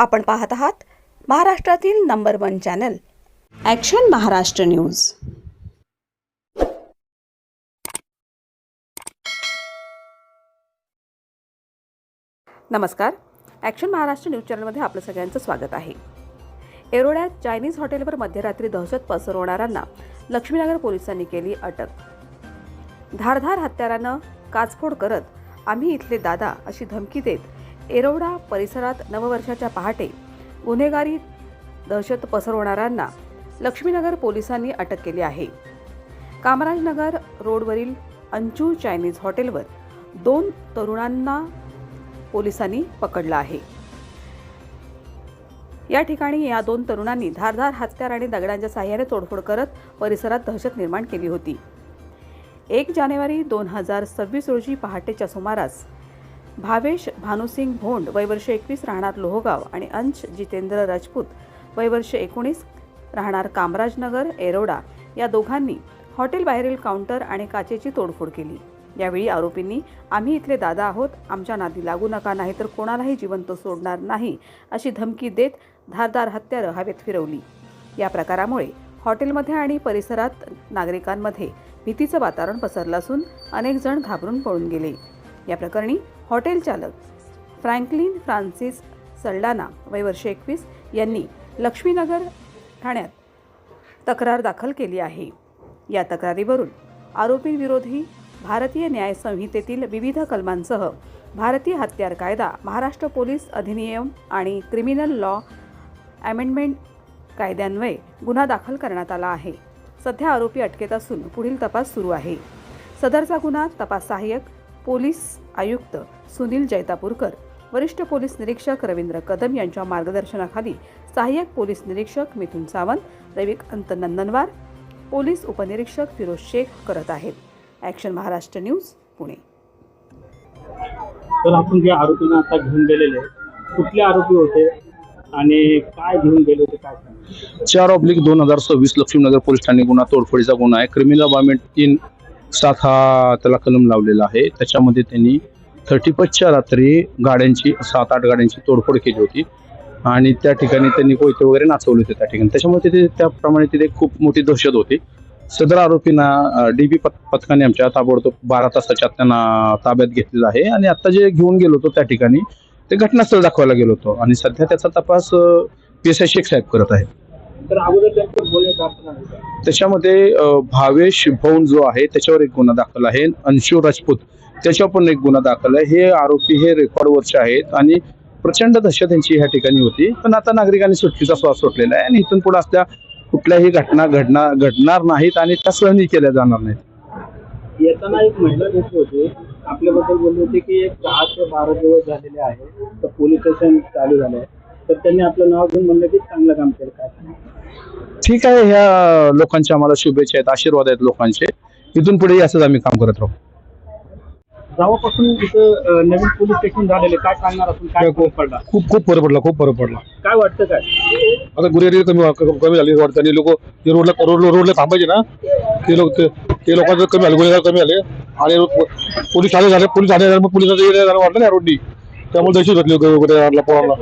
आपण पाहत आहात महाराष्ट्रातील number one channel. Action Maharashtra news. नमस्कार. ॲक्शन महाराष्ट्र न्यूज चॅनलमध्ये आपलं सगळ्यांचं स्वागत आहे. एरोड्यात चायनीज हॉटेलवर मध्यरात्री दहशत पसरवणाऱ्यांना लक्ष्मीनगर पोलिसांनी केली अटक. धारधार हत्यारानं काचफोड करत आम्ही इथले दादा अशी धमकी देत एरोडा परिसरात नववर्षाच्या पहाटे गुन्हेगारी दहशत पसरवणाऱ्यांना लक्ष्मीनगर पोलिसांनी अटक केली आहे. कामराजनगर रोडवरील अंचू चायनीज हॉटेलवर दोन तरुणांना पोलिसांनी पकडलं आहे. या ठिकाणी या दोन तरुणांनी धारधार हत्यार आणि दगडांच्या साह्याने तोडफोड करत परिसरात दहशत निर्माण केली होती. एक जानेवारी दोन हजार सव्वीस रोजी पहाटेच्या सुमारास भावेश भानुसिंग भोंड वयवर्ष एकवीस राहणार लोहगाव आणि अंश जितेंद्र राजपूत वयवर्ष एकोणीस राहणार कामराजनगर एरोडा या दोघांनी हॉटेल बाहेरील काउंटर आणि काचेची तोडफोड केली. यावेळी आरोपींनी आम्ही इथले दादा आहोत आमच्या नादी लागू नका नाही तर कोणालाही जिवंत सोडणार नाही अशी धमकी देत धारदार हत्यारं हवेत फिरवली. या प्रकारामुळे हॉटेलमध्ये आणि परिसरात नागरिकांमध्ये भीतीचं वातावरण पसरलं असून अनेक जण घाबरून पळून गेले. या प्रकरणी हॉटेल चालक फ्रँकलिन फ्रान्सिस सल्डाना वयवर्ष एकवीस यांनी लक्ष्मीनगर ठाण्यात तक्रार दाखल केली आहे. या तक्रारीवरून आरोपींविरोधी भारतीय न्याय संहितेतील विविध कलमांसह भारतीय हत्यार कायदा महाराष्ट्र पोलीस अधिनियम आणि क्रिमिनल लॉ अमेंडमेंट कायद्यान्वये गुन्हा दाखल करण्यात आला आहे. सध्या आरोपी अटकेत असून पुढील तपास सुरू आहे. सदरचा गुन्हा तपास सहाय्यक पोलीस आयुक्त सुनील जैतापूरकर वरिष्ठ पोलीस निरीक्षक रवींद्र कदम यांच्या मार्गदर्शनाखाली सहाय्यक पोलीस निरीक्षक मिथुन सावंत रविकांत नंदनवार पोलीस उपनिरीक्षक फिरोज शेख करत आहेत. Action Maharashtra news Pune. तर आपण जे आरोपींना आता घेऊन गेलेले कुठले आरोपी होते आणि काय घेऊन गेले होते काय चार ऑब्लिक दोन हजार सव्वीस लक्ष्मीनगर पोलीस ठाणे गुन्हा तोडफोडीचा गुन्हा आहे. क्रिमिनल अबामेंट तीन सात हा त्याला कलम लावलेला आहे. त्याच्यामध्ये त्यांनी थर्टी फर्स्टच्या रात्री गाड्यांची सात आठ गाड्यांची तोडफोड केली होती. आणि त्या ठिकाणी त्यांनी कोयते वगैरे नाचवले होते त्या ठिकाणी. त्याच्यामुळे तिथे त्याप्रमाणे तिथे खूप मोठी दहशत होती. सदर आरोपींना डी बी पथ पथकाने आमच्या ताबडतोब बारा तासाच्या आत त्यांना ताब्यात घेतलेला आहे. आणि आत्ता जे घेऊन गेलो होतो त्या ठिकाणी ते घटनास्थळ दाखवायला गेलो होतो. आणि सध्या त्याचा तपास पी एस आय शेख साहेब करत आहे तर अगोदर त्यांचं बोलणे दाखल आहे का? त्याच्यामध्ये भावेश भौन जो आहे त्याच्यावर एक गुन्हा दाखल आहे. अंशू राजपूत त्याच्यावर पण एक गुन्हा दाखल आहे. हे आरोपी हे रेकॉर्डवरचे आहेत आणि प्रचंड दहशत त्यांची ह्या ठिकाणी होती. पण आता नागरिकांनी सुटकेचा श्वास सोडलेला आहे आणि इथून पुढे असल्या कुठल्याही घटना घडणार घडणार नाहीत आणि त्या सहनही केल्या जाणार नाहीत. येताना एक महिला भेटली होती. आपल्याबद्दल बोलली होती की एक दहा ते बारा दिवस झालेले आहे. तर पोलीस स्टेशन चालू झालं आहे तर त्यांनी आपलं नाव घेऊन म्हणलं की चांगलं काम केलं. काय? ठीक आहे ह्या लोकांच्या आम्हाला शुभेच्छा आहेत आशीर्वाद आहेत लोकांचे इथून पुढेही असंच आम्ही काम करत राहू जेव्हापासून इथं नवीन पोलीस स्टेशन झालेले काय सांगणार आपण काय फरक पडला खूप खूप फरक पडला खूप फरक पडला काय वाटतं काय आता गुन्हेगारी कमी कमी झाली वाटतं आणि लोक ते रोडला रोड रोडला थांबायचे ना ते लोक ते लोकांचं कमी झाले गुन्हेगार कमी झाले आणि पोलीस आले झाले पोलीस आले झाले मग पोलिसांचं झालं वाटलं ना रोडनी त्यामुळे दहशत घातली गुन्हेगारला पोरांना?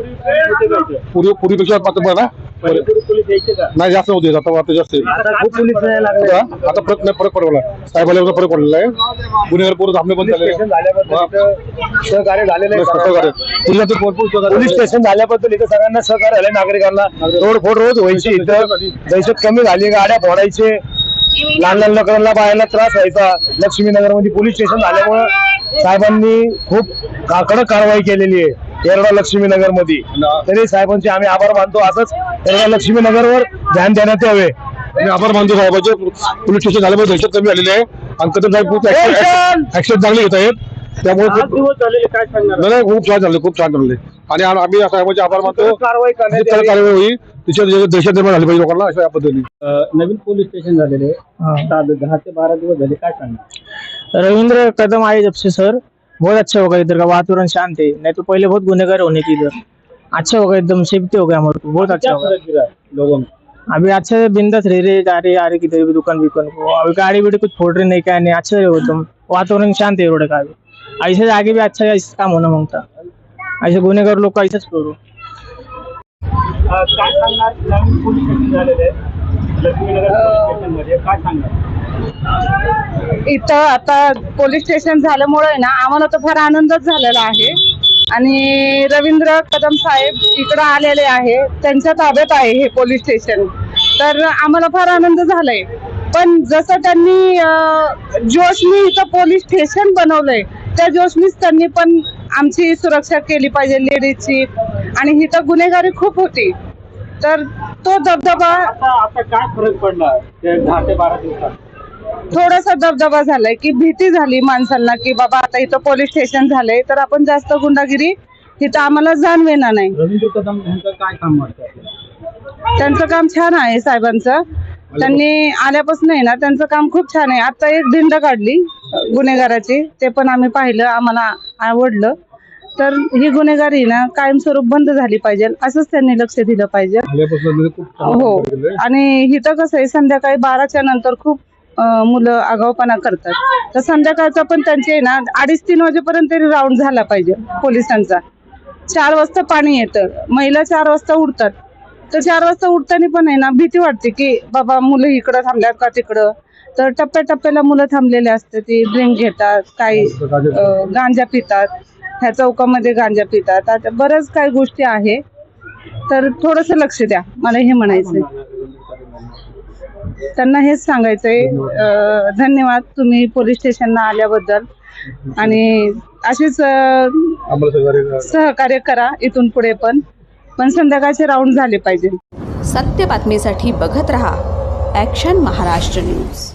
पूर्वी पूर्वीपेक्षा बघा ना नाही जास्त होते आता आता जास्त. आता खूप पोलीस यायला लागले? आता फरक नाही फरक पडला. साहेबाला फरक पडलेला आहे. गुन्हेगार पोरं थांबले पण झाले सहकार्य झालेलं आहे भरपूर पोलीस स्टेशन झाल्याबद्दल इथं सगळ्यांना सहकार्य झालं नागरिकांना. तोडफोड रोज व्हायची इथं. दहशत कमी झाली गाड्या फोडायचे. लहान लहान लेकरांना बाहेरला त्रास व्हायचा. लक्ष्मीनगरमध्ये पोलीस स्टेशन झाल्यामुळं साहेबांनी खूप कडक कारवाई केलेली आहे. येरडा लक्ष्मीनगरमध्ये तरी साहेबांचे आम्ही आभार मानतो. असंच येरडा लक्ष्मीनगरवर ध्यान देण्यात यावे. आणि आभार मानतो साहेबांचे पोलीस स्टेशन झाल्यामुळे दहशत कमी झालेली आहे. आणि कदम साहेब खूप ऍक्शन चांगले घेत आहेत. त्यामुळे खूप दिवस झालेले काय सांगणार? नाही, नाही खूप छान झाले खूप छान झाले. आणि आम- आम्ही साहेबांचे आभार मानतो. कारवाई होईल. तिच्या दहशत निर्माण झाली पाहिजे लोकांना अशा पद्धतीने. नवीन पोलीस स्टेशन झालेले. दहा ते बारा दिवस झाले काय सांगणार? रविंद्र कदम आए जब से सर. बहुत अच्छा होगा इधर का वातावरण शांत है। नहीं तो पहले बहुत गुनेगार होने की इधर। अच्छा होगा एकदम सेफ्टी हो गया हमारे को। बहुत अच्छा होगा। लोगों में? अभी अच्छे बिंदास रह रहे जा रहे आ रहे किधर भी दुकान विकान को। अभी गाड़ी बीड़ी कुछ फोड़ रहे नहीं क्या नहीं अच्छे रहे एकदम वातावरण शांत है रोड का अभी। ऐसे आगे भी अच्छा इस काम होना माँगता। ऐसे गुनेगार लोग का ऐसा करो। काय सांगणार? पोलीस स्टेशन झालेलं आहे लक्ष्मीनगर पोलीस स्टेशनमध्ये. काय सांगणार? इथं आता पोलीस स्टेशन झाल्यामुळे ना आम्हाला तर फार आनंदच झालेला आहे. आणि रवींद्र कदम साहेब इकडं आलेले आहे त्यांच्या ताब्यात आहे हे पोलीस स्टेशन. तर आम्हाला फार आनंद झालाय. पण जसं त्यांनी जोशनी इथं पोलीस स्टेशन बनवलंय त्या जोशनीच त्यांनी पण आमची सुरक्षा केली पाहिजे लेडीजची. आणि इथं गुन्हेगारी खूप होती. तर तो दबदबा आता काय फरक पडला? दहा ते बारा दिवसात? थोडासा दबदबा झालाय की भीती झाली माणसांना की बाबा आता इथं पोलीस स्टेशन झालंय तर आपण जास्त गुंडागिरी इथं आम्हाला जाणवेना नाही. रवींद्र कदम यांचं काय काम वाटतं आपल्याला त्यांचं काम छान आहे साहेबांचं. त्यांनी आल्यापासून आहे ना त्यांचं काम खूप छान आहे. आता एक दिंड काढली गुन्हेगाराची ते पण आम्ही पाहिलं आम्हाला आवडलं. तर ही गुन्हेगारी ना कायमस्वरूप बंद झाली पाहिजे असंच त्यांनी लक्ष दिलं पाहिजे. आल्यापासून त्यांनी खूप चांगलं हो केलंय. आणि इथं कसं आहे संध्याकाळी बाराच्या नंतर खूप मुलं आगाऊपणा करतात. तर संध्याकाळचा पण त्यांचे आहे ना अडीच तीन वाजेपर्यंत तरी राऊंड झाला पाहिजे पोलिसांचा. चार वाजता पाणी येतं. महिला चार वाजता उठतात. तर चार वाजता उठताना पण आहे ना भीती वाटते की बाबा मुलं इकडं थांबल्यात का तिकडं? तर टप्प्याटप्प्याला मुलं थांबलेली असतात ती ड्रिंक घेतात काही गांजा पितात. ह्या चौकामध्ये गांजा पितात. आता बऱ्याच काही गोष्टी आहे. तर थोडंसं लक्ष द्या. मला हे म्हणायचंय. त्यांना हेच सांगायचंय धन्यवाद तुम्ही पोलीस स्टेशनला आल्याबद्दल. आणि अशीच सहकार्य सहकार्य करा इथून पुढे पण. पण संध्याकाळचे राऊंड झाले पाहिजे. सत्य बातमीसाठी बघत रहा. Action Maharashtra news